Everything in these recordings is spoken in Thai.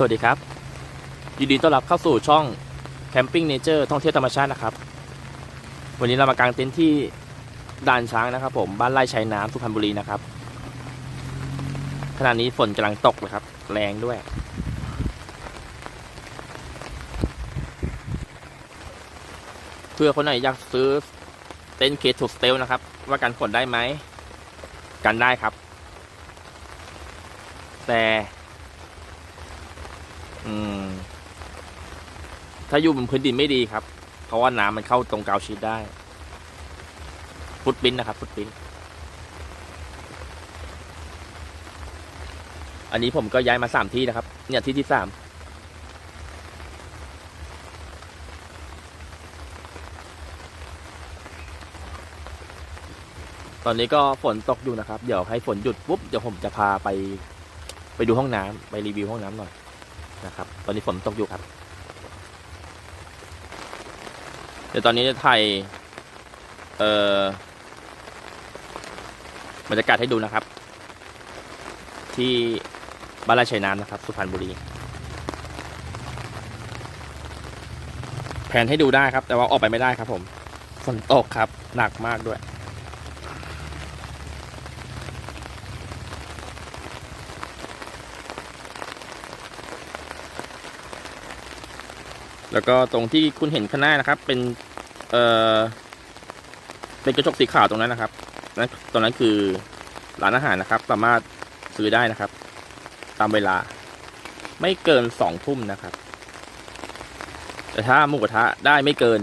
สวัสดีครับ ยินดีต้อนรับเข้าสู่ช่องแคมปิ้งเนเจอร์ท่องเที่ยวธรรมชาตินะครับ วันนี้เรามากางเต็นท์ที่ด่านช้างนะครับ ผมบ้านไร่ชัยน้ำสุพรรณบุรีนะครับขณะนี้ฝนกำลังตกเลยครับ แรงด้วย เพื่อคนไหนอยากซื้อเต็นท์เคทูสเตลนะครับ ว่ากันฝนได้ไหมกันได้ครับ แต่ อืม ถ้าอยู่บนพื้นดินไม่ดีครับ เพราะว่าน้ำมันเข้าตรงกาวชีตได้ ฟุตปรินนะครับ ฟุตปรินอันนี้ผมก็ย้ายมาสามที่นะครับ เนี่ยที่ที่สามตอนนี้ก็ฝนตกอยู่นะครับ เดี๋ยวให้ฝนหยุดปุ๊บ เดี๋ยวผมจะพาไป ไปดูห้องน้ำไปรีวิวห้องน้ำหน่อย นะครับ ตอนนี้ฝนตกอยู่ครับ เดี๋ยวตอนนี้จะถ่ายเอ่อบรรยากาศให้ดูนะครับ ที่บ้านไร่ชัยน้ำนะครับ สุพรรณบุรี แผนให้ดูได้ครับ แต่ว่าออกไปไม่ได้ครับผม ฝนตกครับ หนักมากด้วย แล้วก็ตรงที่คุณเห็นข้างหน้านะครับ เป็นเอ่อเป็นกระจกสีขาวตรงนั้นนะครับนั้นตรงนั้นคือร้านอาหารนะครับ สามารถซื้อได้นะครับ ตามเวลา ไม่เกินสองทุ่มนะครับ แต่ถ้าหมูกระทะได้ไม่เกิน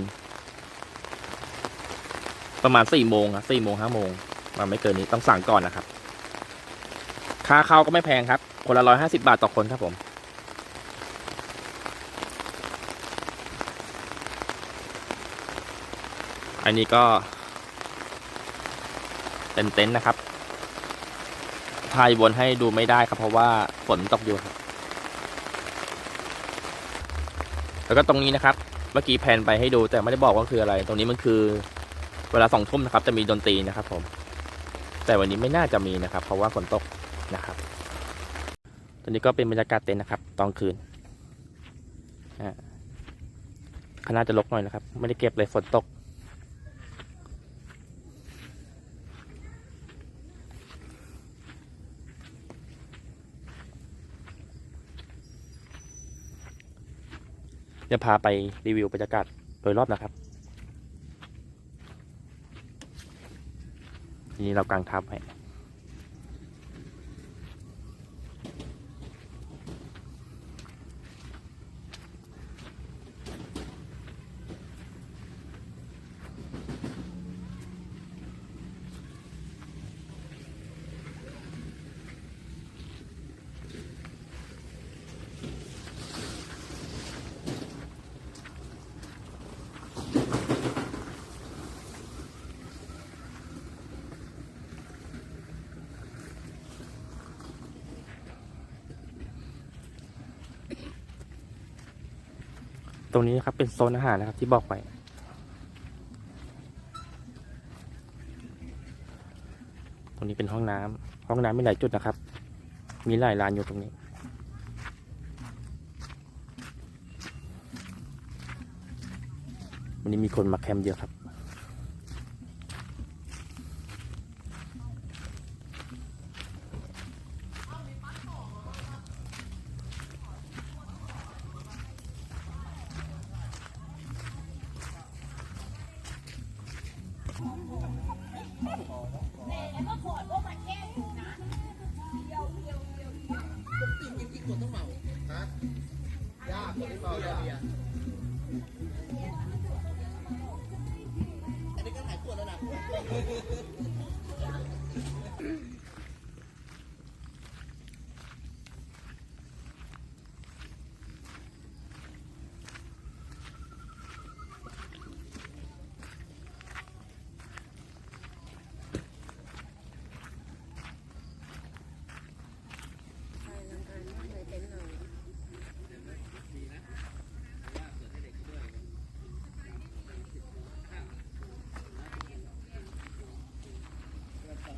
ประมาณสี่โมงครับสี่โมงห้าโมงมาไม่เกินนี้ต้องสั่งก่อนนะครับ ค่าเข้าก็ไม่แพงครับ คนละร้อยห้าสิบาทต่อคนครับผม อันนี้ก็ เป็นเต็นท์นะครับถ่ายวนให้ดูไม่ได้ครับ เพราะว่าฝนตกอยู่ครับแล้วก็ตรงนี้นะครับ เมื่อกี้แพนไปให้ดูแต่ไม่ได้บอกว่าคืออะไร ตรงนี้มันคือ เวลาสองทุ่มนะครับ จะมีดนตรีนะครับ ผม แต่วันนี้ไม่น่าจะมีนะครับ เพราะว่าฝนตกนะครับตอนนี้ก็เป็นบรรยากาศเต็นท์นะครับ ตอนคืนคณะจะลกหน่อยนะครับ ไม่ได้เก็บเลยฝนตก จะพาไปรีวิวบรรยากาศโดยรอบนะครับทีนี้เรากางทับให้ ตรงนี้นะครับเป็นโซนอาหารนะครับที่บอกไปตรงนี้เป็นห้องน้ำห้องน้ำมีหลายจุดนะครับ มีหลายลานอยู่ตรงนี้ วันนี้มีคนมาแคมป์เยอะครับ ใ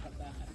kabahan.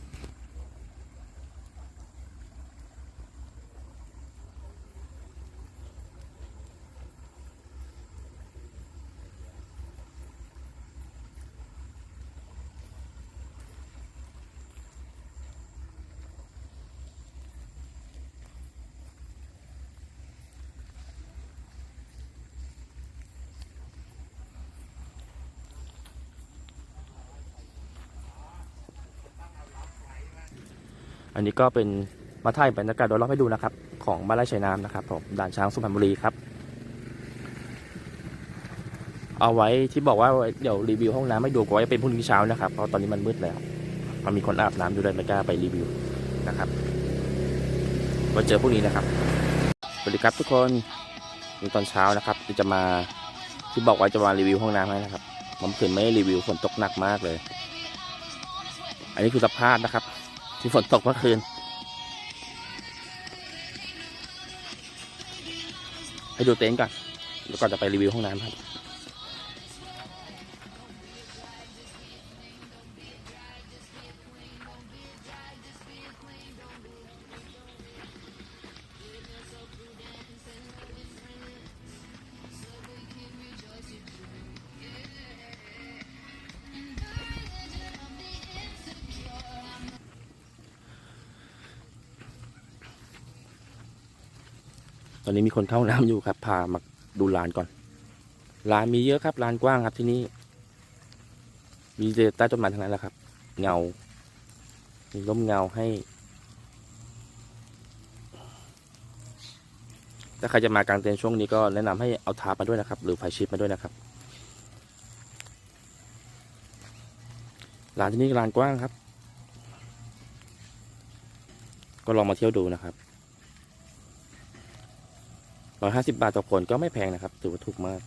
อันนี้ก็เป็นมาถ่ายบรรยากาศโดยรอบให้ดูนะครับ ของบ้านไร่ชัยน้ำนะครับผมด่านช้างสุพรรณบุรีครับ เอาไว้ที่บอกว่าเดี๋ยวรีวิวห้องน้ำให้ดูก็ไว้เป็นพรุ่งนี้เช้านะครับเพราะตอนนี้มันมืดแล้ว มันมีคนอาบน้ำอยู่เลยไม่กล้าไปรีวิวนะครับไว้เจอพรุ่งนี้นะครับสวัสดีครับทุกคนนี่ตอนเช้านะครับที่จะมาที่บอกว่าจะมารีวิวห้องน้ำให้นะครับผมคืนไม่ได้รีวิวฝนตกหนักมากเลย อันนี้คือสภาพนะครับ ที่ฝนตกเมื่อคืน ให้ดูเต็นท์ก่อน แล้วก็จะไปรีวิวห้องน้ำครับ ตอนนี้มีคนเข้าห้องน้ำอยู่ครับ พามาดูลานก่อน ลานมีเยอะครับ ลานกว้างครับที่นี่ มีเจใต้ต้นไม้ทั้งนั้นแหละครับ เงา มีร่มเงาให้ ถ้าใครจะมากางเต็นท์ช่วงนี้ก็แนะนำให้เอาทาร์ปมาด้วยนะครับ หรือไฟชิปมาด้วยนะครับ ลานที่นี่ลานกว้างครับ ก็ลองมาเที่ยวดูนะครับ ร้อยห้าสิบาทต่อคนก็ไม่แพงนะครับถือว่าถูกมาก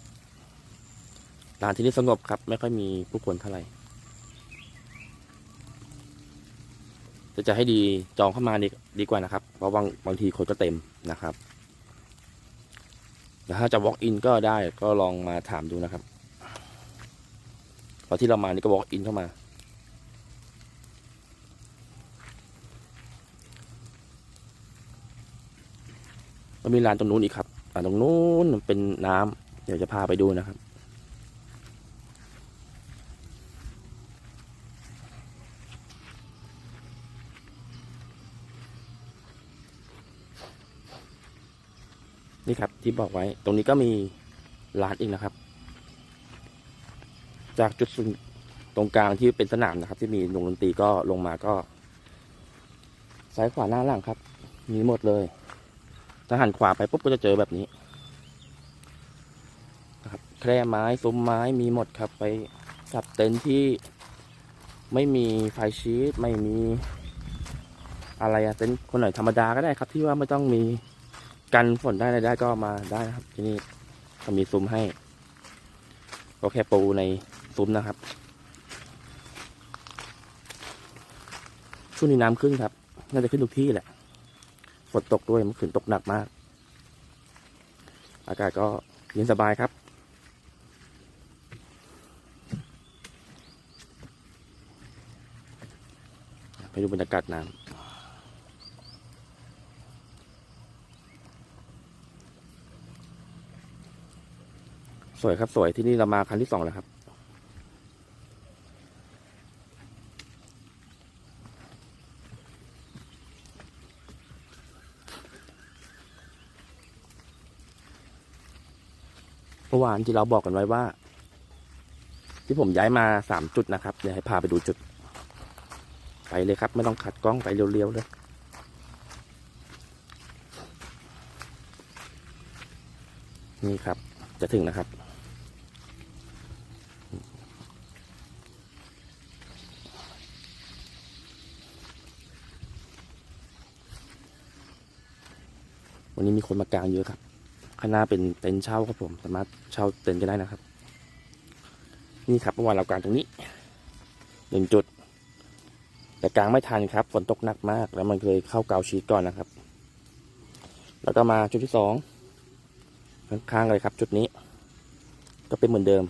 ร้านที่นี่สงบครับ ไม่ค่อยมีผู้คนเท่าไหร่จะจะให้ดีจองเข้ามาดีดีกว่านะครับ เพราะบางบางทีคนก็เต็มนะครับแต่ถ้าจะ walk in ก็ได้ก็ลองมาถามดูนะครับพราะที่เรามานี่ก็ walk in เข้ามาก็มีร้านตรงนู้นอีกครับ ตรงนู้นเป็นน้ำเดี๋ยวจะพาไปดูนะครับนี่ครับที่บอกไว้ ตรงนี้ก็มีร้านอีกนะครับ จากจุดศูนย์ตรงกลางที่เป็นสนามนะครับ ที่มีวงดนตรีก็ลงมาก็ซ้ายขวาหน้าหลังครับ มีหมดเลย ถ้าหันขวาไปปุ๊บก็จะเจอแบบนี้นะครับแคร่ไม้ซุ้มไม้มีหมดครับไปจับเต็นท์ที่ไม่มีไฟชีตไม่มีอะไรอะเต็นท์คนไหนธรรมดาก็ได้ครับ ที่ว่าไม่ต้องมีกันฝนได้อะไรได้ก็มาได้นะครับที่นี่ก็มีซุ้มให้ก็แค่ปูในซุ้มนะครับช่วงนี้น้ำขึ้นครับ น่าจะขึ้นทุกที่แหละ นตกด้วยเมื่อคืนตกหนักมาก อากาศก็เย็นสบายครับ ไปดูบรรยากาศน้ำสวยครับสวยที่นี่เรามาครั้งที่สองแล้วครับ มื่อวานที่เราบอกกันไว้ว่า ที่ผมย้ายมาสามจุดนะครับ เดี๋ยวให้พาไปดูจุด ไปเลยครับ ไม่ต้องขัดกล้องไปเร็วๆเลยนี่ครับ จะถึงนะครับ วันนี้มีคนมากลางเยอะครับ ข้างหน้าเป็นเต็นท์เช่าครับผม สามารถเช่าเต็นท์ก็ได้นะครับ นี่ครับเมื่อวานเรากางตรงนี้หนึ่งจุด แต่กลางไม่ทันครับฝนตกหนักมาก แล้วมันเคยเข้าเกาชีตก่อนนะครับ แล้วก็มาจุดที่สองข้างๆเลยครับ จุดนี้ ก็เป็นเหมือนเดิม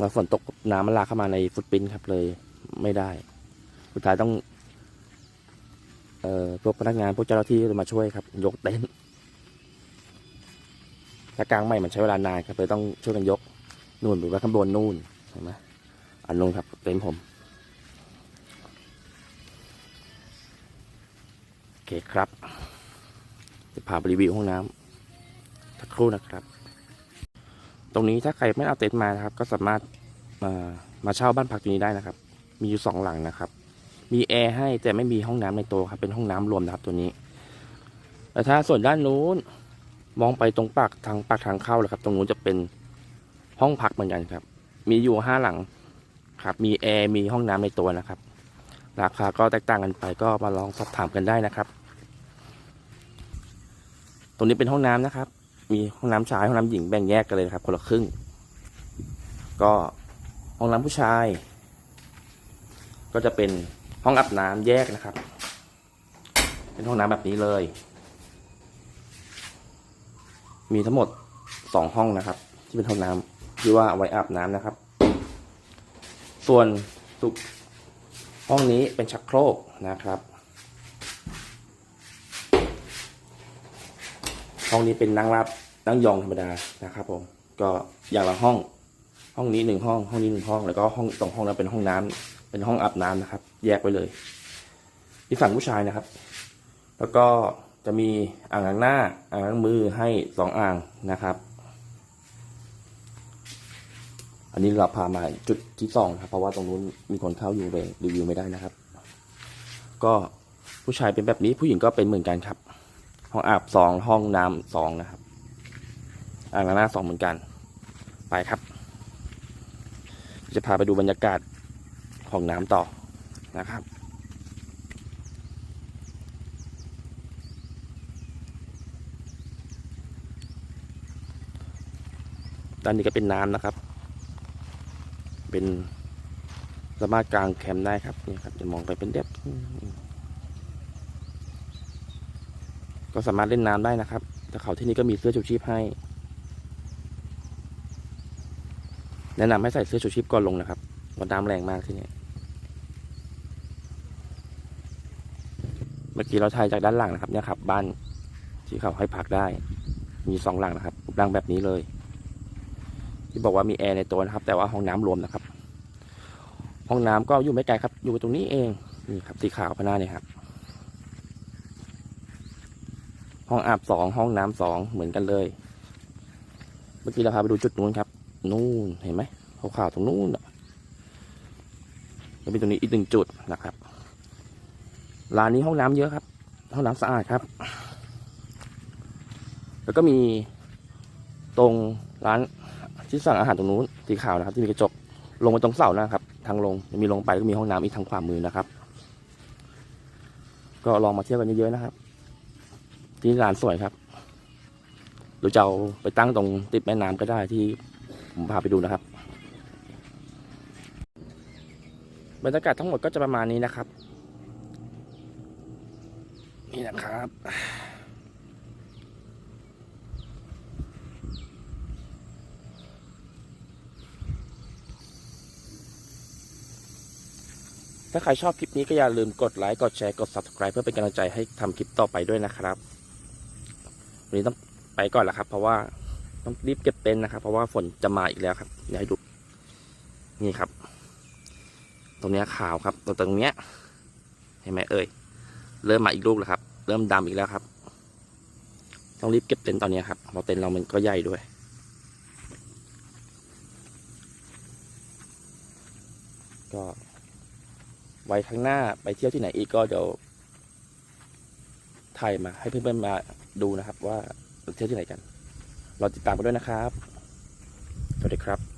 มาฝนตกน้ำมันหลากเข้ามาในฟุตปรินครับเลยไม่ได้ สุดท้ายต้อง เอ่อพวกพนักงานพวกเจ้าหน้าที่มาช่วยครับ ยกเต็นท์ ถ้ากลางใหม่มันใช้เวลานานครับเลยต้องช่วยกันยกนู่นหรือว่าข้างบนนู่นเห็นไหมอันลงครับเต็นท์ผมโอเคครับ จะพาไปรีวิวห้องน้ำสักครู่นะครับ ตรงนี้ถ้าใครไม่เอาเต็นท์มานะครับ ก็สามารถมามาเช่าบ้านพักตรงนี้ได้นะครับ มีอยู่สองหลังนะครับ มีแอร์ให้แต่ไม่มีห้องน้ำในตัวครับเป็นห้องน้ำรวมนะครับตัวนี้แต่ถ้าส่วนด้านนู้น มองไปตรงปากทางปากทางเข้าเลยครับ ตรงนู้นจะเป็นห้องพักเหมือนกันครับ มีอยู่ห้าหลังครับ มีแอร์มีห้องน้ำในตัวนะครับ ราคาก็แตกต่างกันไปก็มาลองสอบถามกันได้นะครับ ตรงนี้เป็นห้องน้ำนะครับ มีห้องน้ำชายห้องน้ำหญิงแบ่งแยกกันเลยครับ คนละครึ่ง ก็ห้องน้ำผู้ชาย ก็จะเป็นห้องอาบน้ำแยกนะครับ เป็นห้องน้ำแบบนี้เลย มีทั้งหมดสองห้องนะครับ ที่เป็นห้องน้ำที่ว่าไว้อาบน้ำนะครับ ส่วนสุกห้องนี้เป็นชักโครกนะครับ ห้องนี้เป็นนั่งรับนั่งยองธรรมดานะครับ ผม ก็อย่างละห้อง ห้องนี้หนึ่งห้อง ห้องนี้หนึ่งห้อง แล้วก็ห้องตรงห้องนั้นเป็นห้องน้ำเป็นห้องอาบน้ำนะครับ แยกไว้เลยที่ฝั่งผู้ชายนะครับ แล้วก็ จะมีอ่างล้างหน้าอ่างล้างมือให้สองอ่างนะครับ อันนี้เราพามาจุดที่สองครับ เพราะว่าตรงนู้นมีคนเข้าอยู่เลยรีวิวไม่ได้นะครับ ก็ผู้ชายเป็นแบบนี้ผู้หญิงก็เป็นเหมือนกันครับ ห้องอาบสองห้องน้ำสองนะครับอ่างล้างหน้าสองเหมือนกัน ไปครับ จะพาไปดูบรรยากาศของน้ำต่อนะครับ ด้านนี้ก็เป็นน้ำนะครับ เป็นสามารถกลางแคมป์ได้ครับนี่ครับจะมองไปเป็นเด็บก็สามารถเล่นน้ำได้นะครับแต่เขาที่นี่ก็มีเสื้อชูชีพให้ แนะนำให้ใส่เสื้อชูชีพก่อนลงนะครับเพราะน้ำแรงมากที่นี่เมื่อกี้เราถ่ายจากด้านหลังนะครับเนี่ยครับ บ้านที่เขาให้พักได้ มีสองหลังนะครับรูปร่างแบบนี้เลย ที่บอกว่ามีแอร์ในตัวนะครับ แต่ว่าห้องน้ำรวมนะครับ ห้องน้ำก็อยู่ไม่ไกลครับ อยู่ตรงนี้เองนี่ครับสีขาวพน้าเนี่ยครับ ห้องอาบสองห้องน้ำสองเหมือนกันเลย เมื่อกี้เราพาไปดูจุดนู้นครับ นู่นเห็นไหมขาวๆตรงนู้นอะแล้วมีตรงนี้อีกหนึ่งจุดนะครับร้านนี้ห้องน้ำเยอะครับ ห้องน้ำสะอาดครับ แล้วก็มีตรงร้าน ที่สั่งอาหารตรงนู้นสีขาวนะครับ ที่มีกระจกลงไปตรงเสานะครับ ทางลงมีลงไปก็มีห้องน้ำอีกทางขวามือนะครับ ก็ลองมาเที่ยวกันเยอะๆนะครับ ที่ร้านสวยครับหรือจะเอาไปตั้งตรงติดแม่น้ำก็ได้ที่ผมพาไปดูนะครับบรรยากาศทั้งหมดก็จะประมาณนี้นะครับ นี่นะครับ ถ้าใครชอบคลิปนี้ก็อย่าลืมกดไลค์ กดแชร์ กด subscribe เพื่อเป็นกำลังใจให้ทำคลิปต่อไปด้วยนะครับ วันนี้ต้องไปก่อนแล้วครับ เพราะว่าต้องรีบเก็บเต็นท์นะครับ เพราะว่าฝนจะมาอีกแล้วครับเดี๋ยวให้ดู นี่ครับ ตรงนี้ขาวครับตรงตรงเนี้ย เห็นไหมเอ่ย เริ่มมาอีกลูกแล้วครับ เริ่มดำอีกแล้วครับ ต้องรีบเก็บเต็นท์ตอนนี้ครับ เพราะเต็นท์เรามันก็ใหญ่ด้วยก็ ไว้ข้างหน้าไปเที่ยวที่ไหนอีกก็เดี๋ยวถ่ายมาให้เพื่อนๆมาดูนะครับ ว่าเที่ยวที่ไหนกันรอติดตามกันด้วยนะครับ สวัสดีครับ